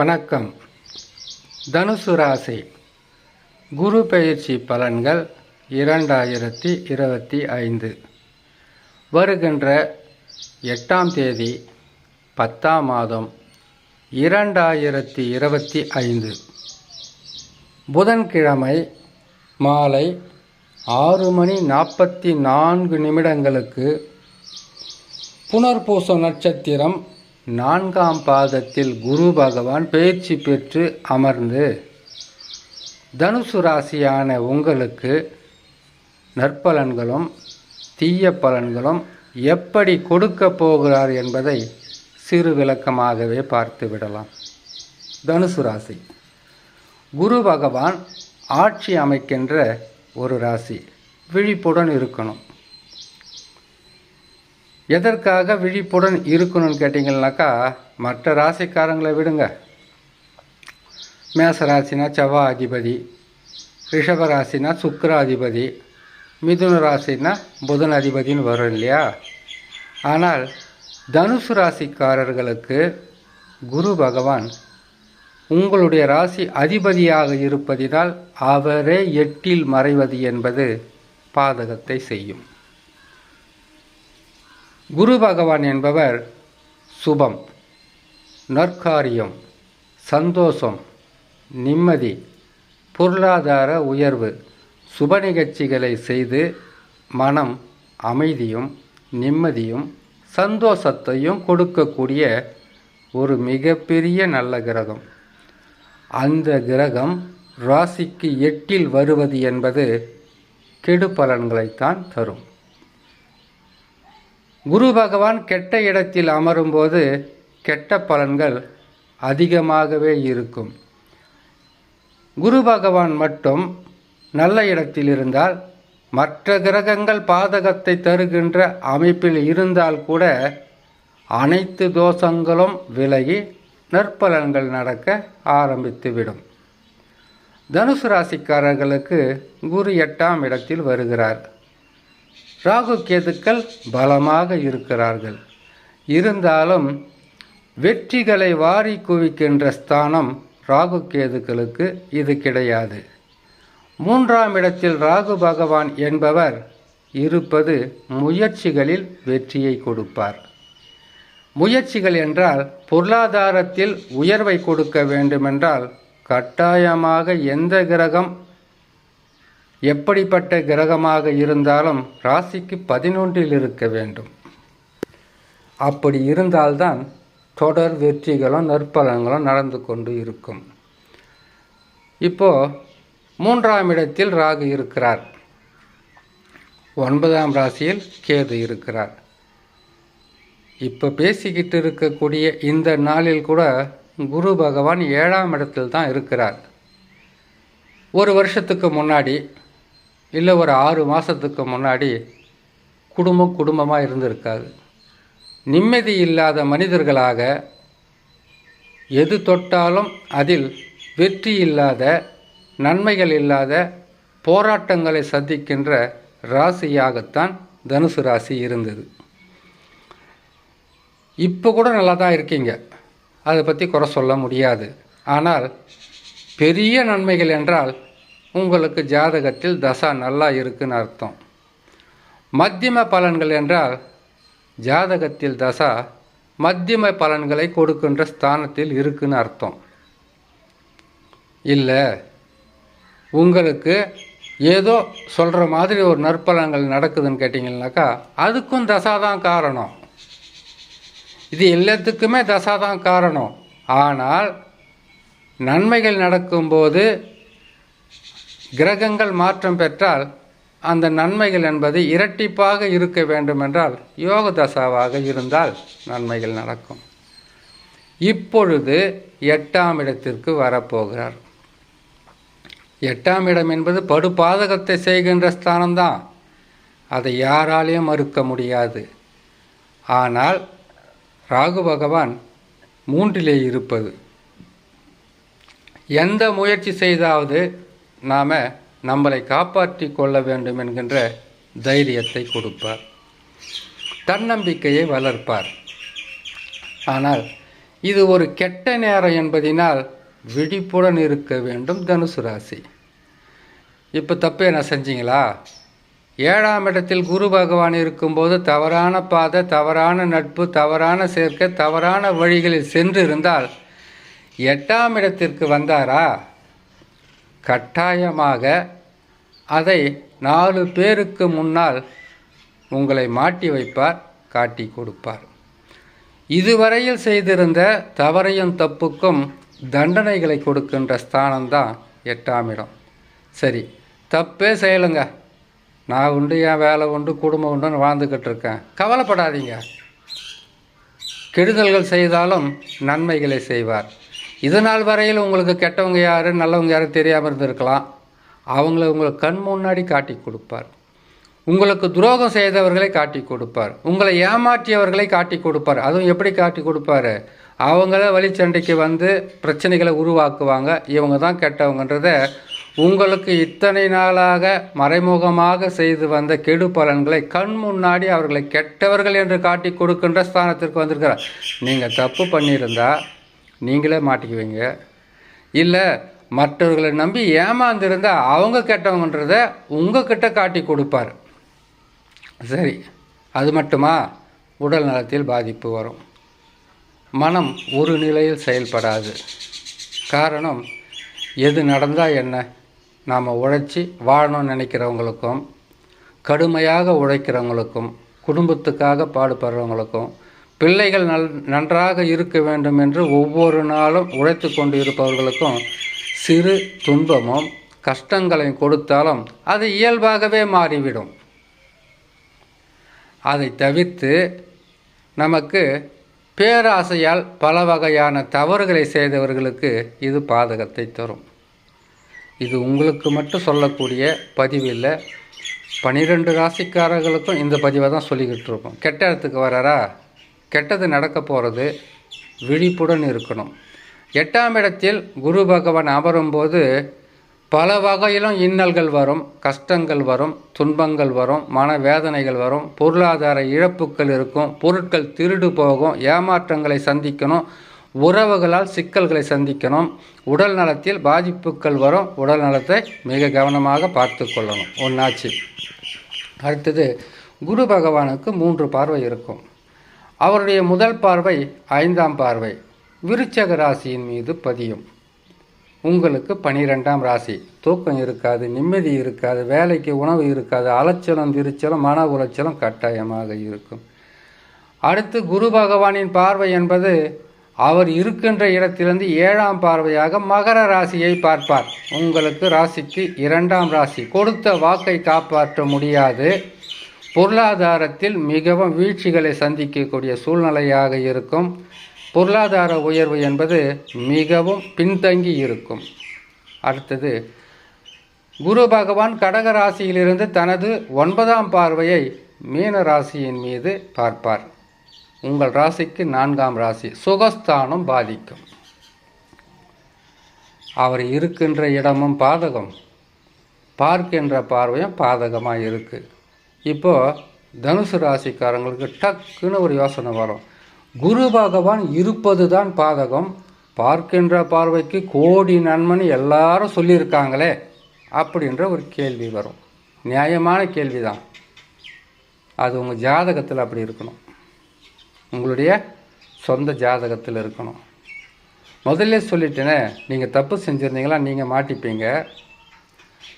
வணக்கம். தனுசு ராசி. குரு பயிற்சி பலன்கள் இரண்டாயிரத்தி இருபத்தி ஐந்து. வருகின்ற எட்டாம் தேதி பத்தாம் மாதம் இரண்டாயிரத்தி இருபத்தி ஐந்து. புதன்கிழமை மாலை ஆறு மணி நாற்பத்தி நான்கு நிமிடங்களுக்கு புனர்பூச நட்சத்திரம் நான்காம் பாதத்தில் குரு பகவான் பயிற்சி பெற்று அமர்ந்து தனுசு ராசியான உங்களுக்கு நற்பலன்களும் தீய பலன்களும் எப்படி கொடுக்க போகிறார் என்பதை சிறு விளக்கமாகவே பார்த்து விடலாம். தனுசு ராசி. குரு பகவான் ஆட்சி அமைக்கின்ற ஒரு ராசி. விழிப்புடன் இருக்கணும். எதற்காக விழிப்புடன் இருக்கணும்னு கேட்டிங்கன்னாக்கா மற்ற ராசிக்காரங்களை விடுங்க. மேச ராசினா செவ்வா அதிபதி ரிஷப ராசினா சுக்கர அதிபதி மிதுன ராசினா புதன் அதிபதின்னு வரும் இல்லையா? ஆனால் தனுசு ராசிக்காரர்களுக்கு குரு பகவான் உங்களுடைய ராசி அதிபதியாக இருப்பதினால் அவரே எட்டில் மறைவது என்பது பாதகத்தை செய்யும். குரு பகவான் என்பவர் சுபம் நற்காரியம் சந்தோஷம் நிம்மதி பொருளாதார உயர்வு சுப நிகழ்ச்சிகளை செய்து மனம் அமைதியும் நிம்மதியும் சந்தோஷத்தையும் கொடுக்கக்கூடிய ஒரு மிகப்பெரிய நல்ல கிரகம். அந்த கிரகம் ராசிக்கு எட்டில் வருவது என்பது கெடு பலன்களைத்தான் தரும். குரு பகவான் கெட்ட இடத்தில் அமரும்போது கெட்ட பலன்கள் அதிகமாகவே இருக்கும். குரு பகவான் மட்டும் நல்ல இடத்தில் இருந்தால் மற்ற கிரகங்கள் பாதகத்தை தருகின்ற அமைப்பில் இருந்தால் கூட அனைத்து தோஷங்களும் விலகி நற்பலன்கள் நடக்க ஆரம்பித்துவிடும். தனுசு ராசிக்காரர்களுக்கு குரு எட்டாம் இடத்தில் வருகிறார். ராகு கேதுக்கள் பலமாக இருக்கிறார்கள். இருந்தாலும் வெற்றிகளை வாரி குவிக்கின்ற ஸ்தானம் ராகு கேதுக்களுக்கு இது கிடையாது. மூன்றாம் இடத்தில் ராகு பகவான் என்பவர் இருப்பது முயற்சிகளில் வெற்றியை கொடுப்பார். முயற்சிகள் என்றால் பொருளாதாரத்தில் உயர்வை கொடுக்க வேண்டுமென்றால் கட்டாயமாக எந்த கிரகம் எப்படிப்பட்ட கிரகமாக இருந்தாலும் ராசிக்கு பதினொன்றில் இருக்க வேண்டும். அப்படி இருந்தால்தான் தொடர் வெற்றிகளும் நற்பலன்களும் நடந்து கொண்டு இருக்கும். இப்போ மூன்றாம் இடத்தில் ராகு இருக்கிறார். ஒன்பதாம் ராசியில் கேது இருக்கிறார். இப்போ பேசிக்கிட்டு இருக்கக்கூடிய இந்த நாளில் கூட குரு பகவான் ஏழாம் இடத்தில் தான் இருக்கிறார். ஒரு வருஷத்துக்கு முன்னாடி இல்லை ஒரு ஆறு மாதத்துக்கு முன்னாடி குடும்பம் குடும்பமாக இருந்திருக்காது. நிம்மதி இல்லாத மனிதர்களாக எது தொட்டாலும் அதில் வெற்றி இல்லாத நன்மைகள் இல்லாத போராட்டங்களை சந்திக்கின்ற ராசியாகத்தான் தனுசு ராசி இருந்தது. இப்போ கூட நல்லா தான் இருக்கீங்க. அதை பற்றி குறை சொல்ல முடியாது. ஆனால் பெரிய நன்மைகள் என்றால் உங்களுக்கு ஜாதகத்தில் தசா நல்லா இருக்குன்னு அர்த்தம். மத்தியம பலன்கள் என்றால் ஜாதகத்தில் தசா மத்தியம பலன்களை கொடுக்கின்ற ஸ்தானத்தில் இருக்குன்னு அர்த்தம். இல்லை உங்களுக்கு ஏதோ சொல்கிற மாதிரி ஒரு நற்பலன்கள் நடக்குதுன்னு கேட்டிங்கனாக்கா அதுக்கும் தசா தான் காரணம். இது எல்லாத்துக்குமே தசா தான் காரணம். ஆனால் நன்மைகள் நடக்கும்போது கிரகங்கள் மாற்றம் பெற்றால் அந்த நன்மைகள் என்பது இரட்டிப்பாக இருக்க வேண்டுமென்றால் யோக தசாவாக இருந்தால் நன்மைகள் நடக்கும். இப்பொழுது எட்டாம் இடத்திற்கு வரப்போகிறார். எட்டாம் இடம் என்பது படுபாதகத்தை செய்கின்ற ஸ்தானம்தான். அதை யாராலையும் மறுக்க முடியாது. ஆனால் ராகு பகவான் மூன்றிலே இருப்பது. எந்த முயற்சி செய்தாவது நாம் நம்மளை காப்பாற்றி கொள்ள வேண்டும் என்கின்ற தைரியத்தை கொடுப்பார். தன்னம்பிக்கையை வளர்ப்பார். ஆனால் இது ஒரு கெட்ட நேரம் என்பதினால் விழிப்புடன் இருக்க வேண்டும் தனுசு ராசி. இப்போ தப்பு என்ன செஞ்சீங்களா? ஏழாம் இடத்தில் குரு பகவான் இருக்கும்போது தவறான பாதை தவறான நட்பு தவறான சேர்க்கை தவறான வழிகளில் சென்று இருந்தால் எட்டாம் இடத்திற்கு வந்தாரா? கட்டாயமாக அதை நாலு பேருக்கு முன்னால் உங்களை மாட்டி வைப்பார் காட்டி கொடுப்பார். இதுவரையில் செய்திருந்த தவறையும் தப்புக்கும் தண்டனைகளை கொடுக்கின்ற ஸ்தானம்தான் எட்டாம் இடம். சரி தப்பே செய்யலைங்க. நான் உண்டு என் வேலை உண்டு குடும்பம் உண்டுன்னு வாழ்ந்துக்கிட்டு இருக்கேன். கவலைப்படாதீங்க. கெடுதல்கள் செய்தாலும் நன்மைகளை செய்வார். இது நாள் வரையில் உங்களுக்கு கெட்டவங்க யார் நல்லவங்க யாரும் தெரியாமல் இருந்திருக்கலாம். அவங்கள உங்களுக்கு கண் முன்னாடி காட்டி கொடுப்பார். உங்களுக்கு துரோகம் செய்தவர்களை காட்டி கொடுப்பார். உங்களை ஏமாற்றியவர்களை காட்டி கொடுப்பார். அதுவும் எப்படி காட்டி கொடுப்பாரு? அவங்கள வழிச்சண்டைக்கு வந்து பிரச்சனைகளை உருவாக்குவாங்க. இவங்க தான் கெட்டவங்கன்றத உங்களுக்கு இத்தனை நாளாக மறைமுகமாக செய்து வந்த கெடு பலன்களை கண் முன்னாடி அவர்களை கெட்டவர்கள் என்று காட்டி கொடுக்கின்ற ஸ்தானத்திற்கு வந்திருக்கிறார். நீங்கள் தப்பு பண்ணியிருந்தால் நீங்களே மாட்டிக்குவீங்க. இல்லை மற்றவர்களை நம்பி ஏமாந்துருந்தா அவங்க கெட்டவங்கன்றத உங்ககிட்ட காட்டி கொடுப்பார். சரி அது மட்டுமா? உடல் நலத்தில் பாதிப்பு வரும். மனம் ஒரு நிலையில் செயல்படாது. காரணம் எது நடந்தால் என்ன? நாம் உழைச்சி வாழணும்னு நினைக்கிறவங்களுக்கும் கடுமையாக உழைக்கிறவங்களுக்கும் குடும்பத்துக்காக பாடுபடுறவங்களுக்கும் பிள்ளைகள் நல் நன்றாக இருக்க வேண்டும் என்று ஒவ்வொரு நாளும் உழைத்து கொண்டு இருப்பவர்களுக்கும் சிறு துன்பமும் கஷ்டங்களையும் கொடுத்தாலும் அது இயல்பாகவே மாறிவிடும். அதை தவிர்த்து நமக்கு பேராசையால் பல வகையான தவறுகளை செய்தவர்களுக்கு இது பாதகத்தை தரும். இது உங்களுக்கு மட்டும் சொல்லக்கூடிய பதிவில் பனிரெண்டு ராசிக்காரர்களுக்கும் இந்த பதிவை தான் சொல்லிக்கிட்டு இருக்கோம். கெட்ட இடத்துக்கு வராரா? கெட்டது நடக்க போகிறது விழிப்புடன் இருக்கணும். எட்டாம் இடத்தில் குரு பகவான் அமரும்போது பல வகையிலும் இன்னல்கள் வரும் கஷ்டங்கள் வரும் துன்பங்கள் வரும் மனவேதனைகள் வரும் பொருளாதார இழப்புகள் இருக்கும் பொருட்கள் திருடு போகும் ஏமாற்றங்களை சந்திக்கணும் உறவுகளால் சிக்கல்களை சந்திக்கணும் உடல் நலத்தில் பாதிப்புகள் வரும் உடல் நலத்தை மிக கவனமாக பார்த்து கொள்ளணும். ஒன்றாச்சு அடுத்தது குரு பகவானுக்கு மூன்று பார்வை இருக்கும். அவருடைய முதல் பார்வை ஐந்தாம் பார்வை. விருச்சக ராசியின் மீது பதியும். உங்களுக்கு பனிரெண்டாம் ராசி. தூக்கம் இருக்காது நிம்மதி இருக்காது வேலைக்கு உணவு இருக்காது அலைச்சலம் திருச்சலும் மன உளைச்சலம் கட்டாயமாக இருக்கும். அடுத்து குரு பகவானின் பார்வை என்பது அவர் இருக்கின்ற இடத்திலிருந்து ஏழாம் பார்வையாக மகர ராசியை பார்ப்பார். உங்களுக்கு ராசிக்கு இரண்டாம் ராசி. கொடுத்த வாக்கை காப்பாற்ற முடியாது. பொருளாதாரத்தில் மிகவும் வீழ்ச்சிகளை சந்திக்கக்கூடிய சூழ்நிலையாக இருக்கும். பொருளாதார உயர்வு என்பது மிகவும் பின்தங்கி இருக்கும். அடுத்தது குரு பகவான் கடக ராசியிலிருந்து தனது ஒன்பதாம் பார்வையை மீன ராசியின் மீது பார்ப்பார். உங்கள் ராசிக்கு நான்காம் ராசி சுகஸ்தானம் பாதிக்கும். அவர் இருக்கின்ற இடமும் பாதகம். பார்க்கின்ற பார்வையும் பாதகமாக இருக்குது இப்போது தனுசு ராசிக்காரங்களுக்கு டக்குன்னு ஒரு யோசனை வரும். குரு பகவான் இருப்பது தான் பாதகம். பார்க்கின்ற பார்வைக்கு கோடி நன்மன் எல்லாரும் சொல்லியிருக்காங்களே அப்படின்ற ஒரு கேள்வி வரும். நியாயமான கேள்வி தான் அது உங்கள் ஜாதகத்தில் அப்படி இருக்கணும். உங்களுடைய சொந்த ஜாதகத்தில் இருக்கணும். முதல்ல சொல்லிட்டேனே நீங்கள் தப்பு செஞ்சுருந்தீங்களா நீங்கள் மாட்டிப்பீங்க.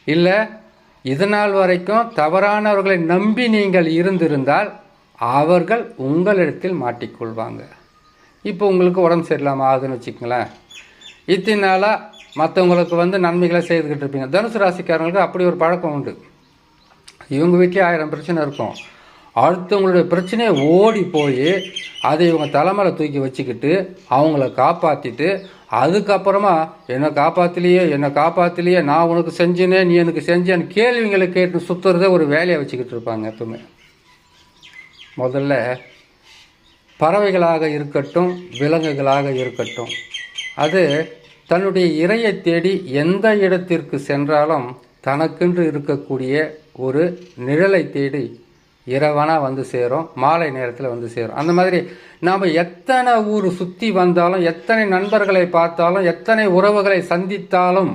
இல்லை இது நாள் வரைக்கும் தவறானவர்களை நம்பி நீங்கள் இருந்திருந்தால் அவர்கள் உங்களிடத்தில் மாட்டிக்கொள்வாங்க. இப்போ உங்களுக்கு உடம்பு சரியில்லாமல் ஆகுதுன்னு வச்சுக்கங்களேன். இத்தனை நாளாக மற்றவங்களுக்கு வந்து நன்மைகளை செய்துக்கிட்டு இருப்பீங்க. தனுசு ராசிக்காரங்களுக்கு அப்படி ஒரு பழக்கம் உண்டு. இவங்க வீட்டிலே ஆயிரம் பிரச்சனை இருக்கும். அடுத்தவங்களுடைய பிரச்சனையை ஓடி போய் அதை இவங்க தலைமையில் தூக்கி வச்சுக்கிட்டு அவங்கள காப்பாற்றிட்டு அதுக்கப்புறமா என்னை காப்பாற்றலையே என்னை காப்பாற்றலையே நான் உனக்கு செஞ்சேனே நீ எனக்கு செஞ்சேன்னு கேள்விங்களை கேட்டு சுற்றுறத ஒரு வேலையை வச்சுக்கிட்டு இருப்பாங்க எப்பவுமே. முதல்ல பறவைகளாக இருக்கட்டும் விலங்குகளாக இருக்கட்டும் அது தன்னுடைய இறையை தேடி எந்த இடத்திற்கு சென்றாலும் தனக்கென்று இருக்கக்கூடிய ஒரு நிழலை தேடி இரவனா வந்து சேரும் மாலை நேரத்தில் வந்து சேரும். அந்த மாதிரி நாம் எத்தனை ஊர் சுற்றி வந்தாலும் எத்தனை நண்பர்களை பார்த்தாலும் எத்தனை உறவுகளை சந்தித்தாலும்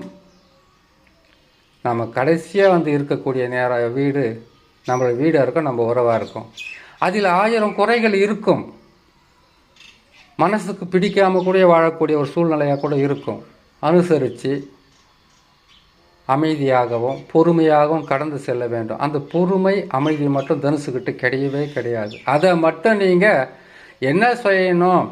நம்ம கடைசியாக வந்து இருக்கக்கூடிய நேர வீடு நம்மளோட வீடாக இருக்கும் நம்ம உறவாக இருக்கும். அதில் ஆயிரம் குறைகள் இருக்கும். மனசுக்கு பிடிக்காம கூட வாழக்கூடிய ஒரு சூழ்நிலையாக கூட இருக்கும். அனுசரித்து அமைதியாகவும் பொறுமையாகவும் கடந்து செல்ல வேண்டும். அந்த பொறுமை அமைதி மட்டும் தனுசுக்கிட்டு கிடையவே கிடையாது. அதை மட்டும் நீங்கள் என்ன செய்யணும்?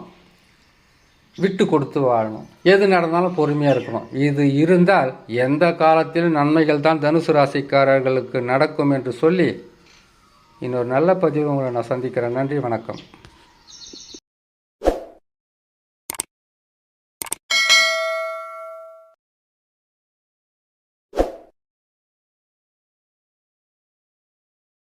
விட்டு கொடுத்து வாழணும். எது நடந்தாலும் பொறுமையாக இருக்கணும். இது இருந்தால் எந்த காலத்திலும் நன்மைகள் தான் தனுசு ராசிக்காரர்களுக்கு நடக்கும் என்று சொல்லி இன்னொரு நல்ல பதிவு உங்களை நான் சந்திக்கிறேன். நன்றி வணக்கம்.